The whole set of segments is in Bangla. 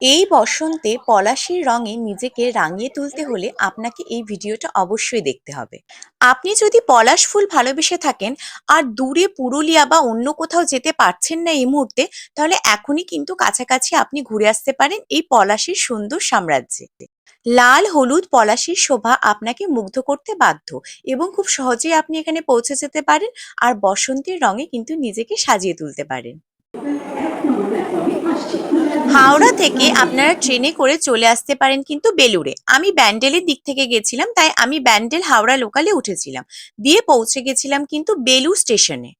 এই বসন্তে পলাশির রঙে নিজেকে রাঙিয়ে তুলতে হলে আপনাকে এই ভিডিওটা অবশ্যই দেখতে হবে। আপনি যদি পলাশ ফুল ভালোবেসে থাকেন আর দূরে পুরুলিয়া বা অন্য কোথাও যেতে পারছেন না এই মুহূর্তে, তাহলে এখনই কিন্তু কাছাকাছি আপনি ঘুরে আসতে পারেন এই পলাশির সুন্দর সাম্রাজ্যে। লাল হলুদ পলাশির শোভা আপনাকে মুগ্ধ করতে বাধ্য এবং খুব সহজেই আপনি এখানে পৌঁছে যেতে পারেন আর বসন্তের রঙে কিন্তু নিজেকে সাজিয়ে তুলতে পারেন। হাওড়া থেকে আপনারা ট্রেনে করে চলে আসতে পারেন কিন্তু বেলুড়ে। আমি ব্যান্ডেলের দিক থেকে গেছিলাম, তাই আমি ব্যান্ডেল হাওড়া লোকালে উঠেছিলাম। দিয়ে পৌঁছে গেছিলাম কিন্তু বেলু স্টেশনে।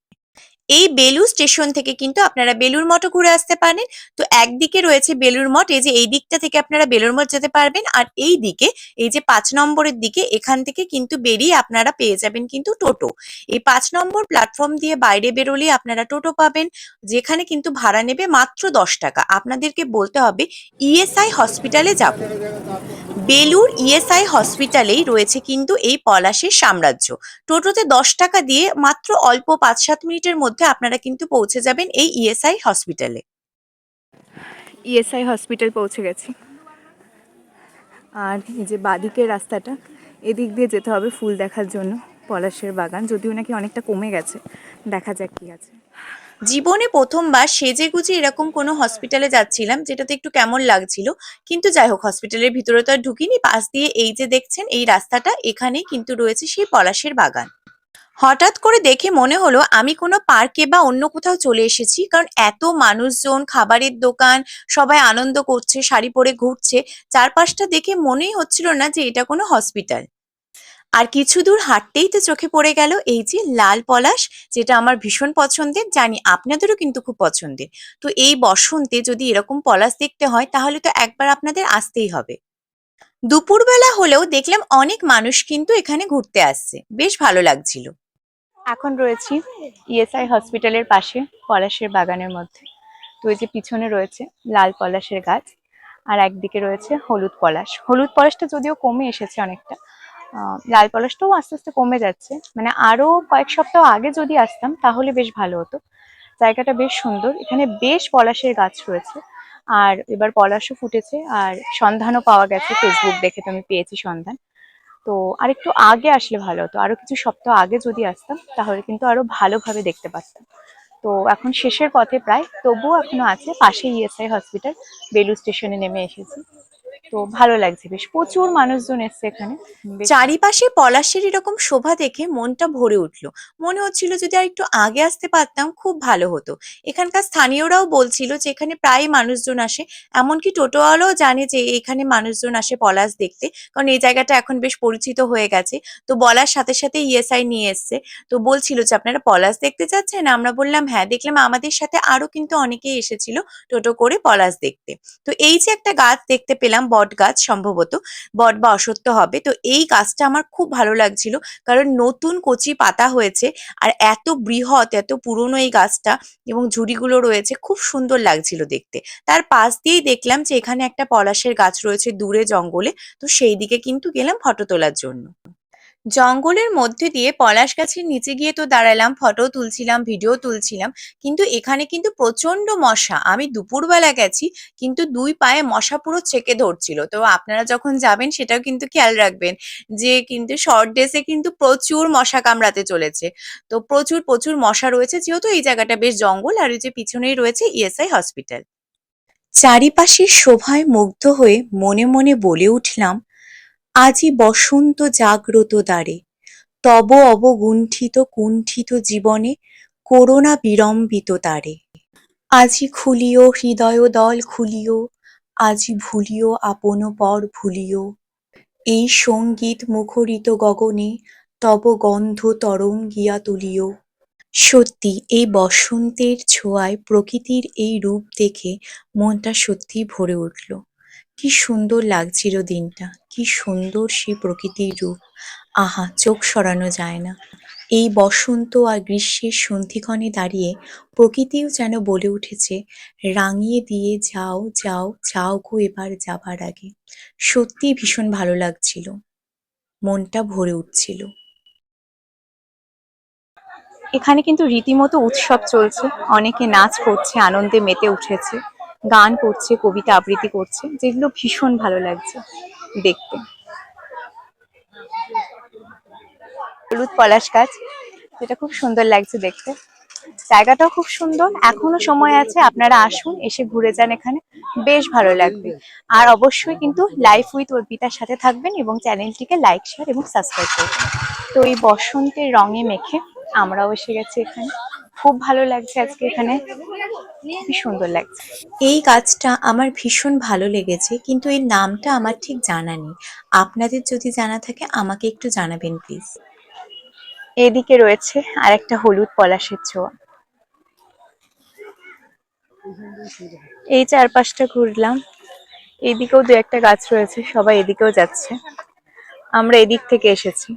এই বেলুর স্টেশন থেকে কিন্তু আপনারা বেলুর মঠও ঘুরে আসতে পারেন। তো একদিকে রয়েছে বেলুর মঠ, এই যে এই দিকটা থেকে আপনারা বেলুর মঠ যেতে পারবেন। আর এই দিকে, এই যে পাঁচ নম্বরের দিকে, এখান থেকে কিন্তু বেরিয়ে আপনারা পেয়ে যাবেন কিন্তু টোটো। এই পাঁচ নম্বর প্ল্যাটফর্ম দিয়ে বাইরে বেরোলে আপনারা টোটো পাবেন, যেখানে কিন্তু ভাড়া নেবে মাত্র দশ টাকা। আপনাদেরকে বলতে হবে ইএসআই হসপিটালে যাব। বেলুর ইএসআই হসপিটালেই রয়েছে কিন্তু এই পলাশের সাম্রাজ্য। টোটোতে দশ টাকা দিয়ে মাত্র অল্প পাঁচ সাত মিনিটের মধ্যে আপনারা কিন্তু পৌঁছে যাবেন এই ইএসআই হসপিটালে ইএসআই হসপিটাল পৌঁছে গেছি। আর এই যে বাদিকের রাস্তাটা, এদিক দিয়ে যেতে হবে ফুল দেখার জন্য পলাশের বাগান, যদিও নাকি অনেকটা কমে গেছে। দেখা যাক কি আছে। জীবনে প্রথমবার সেজে গুজে এরকম কোনো হসপিটালে যাচ্ছিলাম, যেটাতে একটু কেমন লাগছিল। কিন্তু যাই হোক হসপিটালের ভিতরে তো আর ঢুকিনি, পাশ দিয়ে এই যে দেখছেন, এই রাস্তাটা এখানেই কিন্তু রয়েছে সেই পলাশের বাগান। হঠাৎ করে দেখে মনে হলো আমি কোনো পার্কে বা অন্য কোথাও চলে এসেছি, কারণ এত মানুষজন, খাবারের দোকান, সবাই আনন্দ করছে, শাড়ি পরে ঘুরছে, চারপাশটা দেখে মনেই হচ্ছিল না যে এটা কোনো হসপিটাল আর কিছু দূর হাঁটতেই তো চোখে পড়ে গেল এই যে লাল পলাশ, যেটা আমার ভীষণ পছন্দের, জানি আপনাদেরও কিন্তু খুব পছন্দের। তো এই বসন্তে যদি এরকম পলাশ দেখতে হয়, তাহলে তো একবার আপনাদের আসতেই হবে। দুপুরবেলা হলেও দেখলাম অনেক মানুষ কিন্তু এখানে ঘুরতে আসছে। বেশ ভালো লাগছিল। এখন রয়েছি ইএসআই হসপিটালের পাশে, পলাশের বাগানের মধ্যে। তো এই যে পিছনে রয়েছে লাল পলাশের গাছ, আর একদিকে রয়েছে হলুদ পলাশ। হলুদ পলাশটা যদিও কমে এসেছে অনেকটা লাল পলাশটাও আস্তে আস্তে কমে যাচ্ছে। মানে আরও কয়েক সপ্তাহ আগে যদি আসতাম, তাহলে বেশ ভালো হতো। জায়গাটা বেশ সুন্দর। এখানে বেশ পলাশের গাছ রয়েছে। আর এবার পলাশও ফুটেছে। আর সন্ধানও পাওয়া গেছে। ফেসবুক দেখে তো আমি পেয়েছি সন্ধান। তো আর একটু আগে আসলে ভালো হতো। আরও কিছু সপ্তাহ আগে যদি আসতাম, তাহলে কিন্তু আরও ভালোভাবে দেখতে পারতাম। তো এখন শেষের পথে প্রায়। তবুও এখনও আছে। পাশে ইএসআই হসপিটাল বেলু স্টেশনে নেমে এসেছি। তো ভালো লাগছে বেশ। প্রচুর মানুষজন এসছে এখানে। চারিপাশে পলাশের এরকম শোভা দেখে মনটা ভরে উঠল। মনে হচ্ছিল যদি আর একটু আগে আসতে পারতাম, খুব ভালো হতো। এখানকার স্থানীয়রাও বলছিল যে এখানে প্রায় মানুষজন আসে। এমনকি টোটোওয়ালাও জানে যে এখানে মানুষজন আসে পলাশ দেখতে। কারণ এই জায়গাটা এখন বেশ পরিচিত হয়ে গেছে। তো বলার সাথে সাথে ইএসআই নিয়ে এসছে। তো বলছিল যে, আপনারা পলাশ দেখতে যাচ্ছেন? আমরা বললাম হ্যাঁ দেখলাম আমাদের সাথে আরও কিন্তু অনেকেই এসেছিল টোটো করে পলাশ দেখতে। তো এই যে একটা গাছ দেখতে পেলাম বট গাছ সম্ভবত, বট বা অসত্য হবে। তো এই গাছটা আমার খুব ভালো লাগছিল, কারণ নতুন কচি পাতা হয়েছে আর এত বৃহৎ, এত পুরনো এই গাছটা এবং ঝুড়িগুলো রয়েছে, খুব সুন্দর লাগছিল দেখতে। তার পাশ দিয়েই দেখলাম যে এখানে একটা পলাশের গাছ রয়েছে দূরে জঙ্গলে, তো সেই দিকে কিন্তু গেলাম ফটো তোলার জন্য। জঙ্গলের মধ্যে দিয়ে পলাশ গাছের নিচে গিয়ে তো দাঁড়ালাম ফটো তুলছিলাম ভিডিও তুলছিলাম। কিন্তু এখানে কিন্তু প্রচণ্ড মশা। আমি দুপুরবেলা গেছি, কিন্তু দুই পায়ে মশা পুরো চেকে ধরছিল। তো আপনারা যখন যাবেন, সেটাও কিন্তু খেয়াল রাখবেন যে কিন্তু শর্ট ড্রেসে কিন্তু প্রচুর মশা কামড়াতে চলেছে। তো প্রচুর প্রচুর মশা রয়েছে, যেহেতু এই জায়গাটা বেশ জঙ্গল, আর এই যে পিছনেই রয়েছে ইএসআই হসপিটাল চারিপাশের শোভায় মুগ্ধ হয়ে মনে মনে বলে উঠলাম আজি বসন্ত জাগ্রত দ্বারে, তব অবগুণ্ঠিত কুণ্ঠিত জীবনে করোনা বিড়ম্বিত তারে আজি খুলিও হৃদয় দল খুলিও, আজি ভুলিও আপন পর ভুলিও। এই সংগীত মুখরিত গগনে তব গন্ধ তরঙ্গিয়া তুলিও। সত্যি এই বসন্তের ছোঁয়ায় প্রকৃতির এই রূপ দেখে মনটা সত্যিই ভরে উঠল। কি সুন্দর লাগছিল দিনটা। কি সুন্দর সেই প্রকৃতির রূপ। আহা, চোখ সরানো যায় না। এই বসন্ত আর গ্রীষ্মের সন্ধিক্ষণে দাঁড়িয়ে প্রকৃতিও যেন বলে উঠেছে, রাঙিয়ে দিয়ে যাও যাও যাও গো এবার যাবার আগে। সত্যিই ভীষণ ভালো লাগছিল। মনটা ভরে উঠছিল। এখানে কিন্তু রীতিমতো উৎসব চলছে। অনেকে নাচ করছে, আনন্দে মেতে উঠেছে। গান করছে, কবিতা আবৃত্তি করছে, যেগুলো ভীষণ ভালো লাগছে দেখতে। হলুদ পলাশ গাছ, যেটা খুব সুন্দর লাগছে দেখতে। জায়গাটাও খুব সুন্দর, এখনও সময় আছে, আপনারা আসুন, এসে ঘুরে যান এখানে, বেশ ভালো লাগবে। আর অবশ্যই কিন্তু লাইফ উইথ অর্পিতার সাথে থাকবেন এবং চ্যানেলটিকে লাইক, শেয়ার এবং সাবস্ক্রাইব করবেন। তো এই বসন্তের রঙে মেখে আমরাও এসে গেছি এখানে। খুব ভালো লাগছে আজকে এখানে। খুবই সুন্দর লাগছে। এই গাছটা আমার ভীষণ ভালো লেগেছে কিন্তু এর নামটা আমার ঠিক জানা নেই। আপনাদের যদি জানা থাকে আমাকে একটু জানাবেন প্লিজ। এদিকে রয়েছে আর একটা হলুদ পলাশের ছোঁয়া। এই চারপাশটা ঘুরলাম। এদিকেও দু একটা গাছ রয়েছে সবাই এদিকেও যাচ্ছে। আমরা এদিক থেকে এসেছি।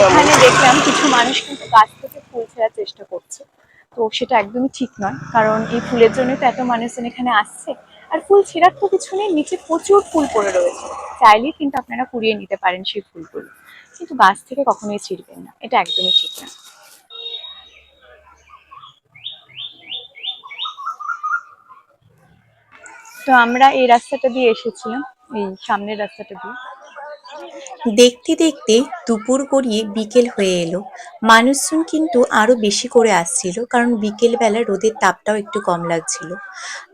এখানে দেখলাম কিছু মানুষ কিন্তু গাছ থেকে ফুল ছেঁড়ার চেষ্টা করছে। তো সেটা একদমই ঠিক নয়, কারণ এই ফুলের জন্য তো এত মানুষজন এখানে আসছে। আর ফুল ছেঁড়ার তো কিছু নেই, নিচে প্রচুর ফুল পড়ে রয়েছে। চাইলেই কিন্তু আপনারা কুড়িয়ে নিতে পারেন সেই ফুলগুলো। কিন্তু গাছ থেকে কখনোই ছিঁড়বেন না, এটা একদমই ঠিক না। তো আমরা এই রাস্তাটা দিয়ে এসেছিলাম। এই সামনের রাস্তাটা দিয়ে। দেখতে দেখতে দুপুর গড়িয়ে বিকেল হয়ে এলো। মানুষজন কিন্তু আরও বেশি করে আসছিল কারণ বিকেল বেলা রোদের তাপটাও একটু কম লাগছিল।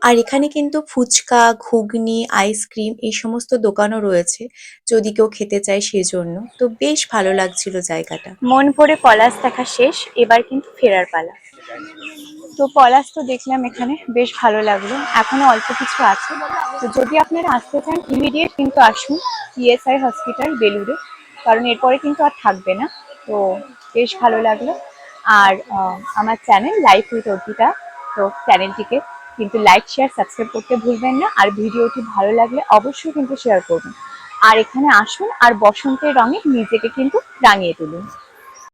আর এখানে কিন্তু ফুচকা ঘুগনি আইসক্রিম এই সমস্ত দোকানও রয়েছে যদি কেউ খেতে চায় সেজন্য। তো বেশ ভালো লাগছিল জায়গাটা। মন ভরে পলাশ দেখা শেষ এবার কিন্তু ফেরার পালা। তো পলাশ তো দেখলাম এখানে, বেশ ভালো লাগল। এখনও অল্প কিছু আছে। তো যদি আপনারা আসতে চান ইমিডিয়েট কিন্তু আসুন ইএসআই হসপিটাল বেলুরে কারণ এরপরে কিন্তু আর থাকবে না। তো বেশ ভালো লাগল। আর আমার চ্যানেল লাইফ উইথ অর্পিতা। তো চ্যানেলটিকে কিন্তু লাইক শেয়ার সাবস্ক্রাইব করতে ভুলবেন না। আর ভিডিওটি ভালো লাগলে অবশ্যই কিন্তু শেয়ার করবেন আর এখানে আসুন আর বসন্তের রঙে নিজেকে কিন্তু রাঙিয়ে তুলুন।